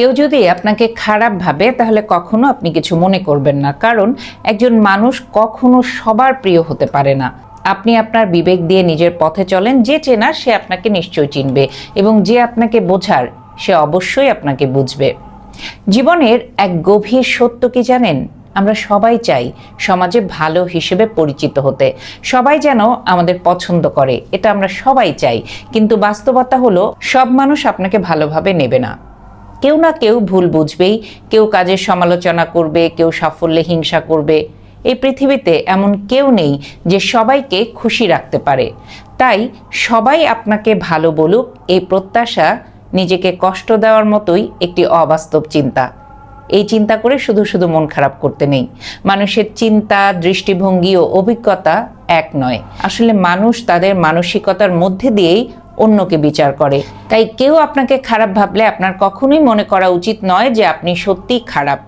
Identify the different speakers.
Speaker 1: কেউ যদি আপনাকে খারাপ ভাবে, তাহলে কখনো আপনি কিছু মনে করবেন না। কারণ একজন মানুষ কখনো সবার প্রিয় হতে পারে না। আপনি আপনার বিবেক দিয়ে নিজের পথে চলেন, যে চেনার সে আপনাকে নিশ্চয়ই চিনবে এবং যে আপনাকে বোঝার, সে অবশ্যই আপনাকে বুঝবে। জীবনের এক গভীর সত্য কি জানেন? আমরা সবাই চাই সমাজে ভালো হিসেবে পরিচিত হতে। সবাই যেন আমাদের পছন্দ করে, এটা আমরা সবাই চাই। কিন্তু বাস্তবতা হলো, সব মানুষ আপনাকে ভালোভাবে নেবে না। কেউ না কেউ ভুল বুঝবেই। কেউ কাজের সমালোচনা করবে, কেউ সাফল্যে হিংসা করবে। এই পৃথিবীতে এমন কেউ নেই যে সবাইকে খুশি রাখতে পারে। তাই সবাই আপনাকে ভালো বলুক, এই প্রত্যাশা নিজেকে কষ্ট দেওয়ার মতোই একটি অবাস্তব চিন্তা। এই চিন্তা করে শুধু শুধু মন খারাপ করতে নেই। মানুষের চিন্তা, দৃষ্টিভঙ্গি ও অভিজ্ঞতা এক নয়। আসলে মানুষ তাদের মানসিকতার মধ্যে দিয়েই অন্যকে বিচার করে। তাই কেউ আপনাকে খারাপ ভাবলে আপনার কখনোই মনে করা উচিত নয় যে আপনি সত্যিই খারাপ।